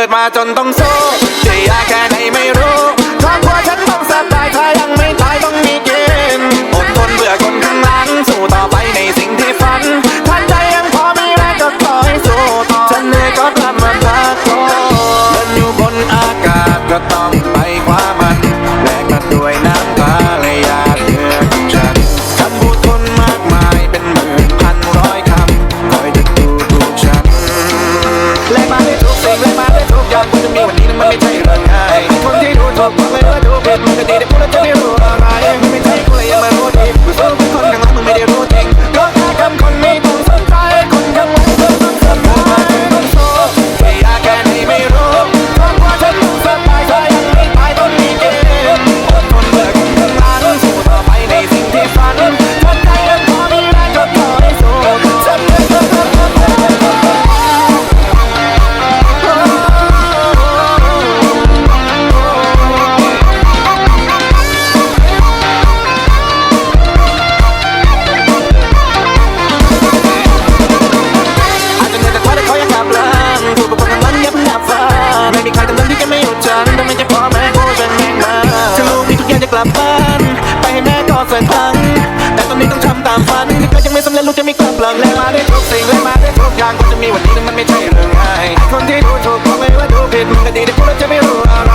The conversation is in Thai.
กิดมาจนต้องสู้จะยากแค่ไหนไม่รู้ครอบครัวฉัน ฉันทำไมจะพอแม่กูฉันแม่งมาถ้าลูกมีทุกอย่างจะกลับบ้าน ไปให้แม่กอดสักครั้ง แต่ตอนนี้ต้องทำตามฝันถ้าก็ยังไม่สำเร็จลูกจะมีความหลังแลงมาได้ทุกสิ่งแลงมาได้ทุกอย่างก็จะมีวันนี้มันไม่ใช่เรื่องง่ายคนที่ดูถูกบอไม่ว่าดูผิดมันก็ดีแต่กูเราจะไม่รู้อะไร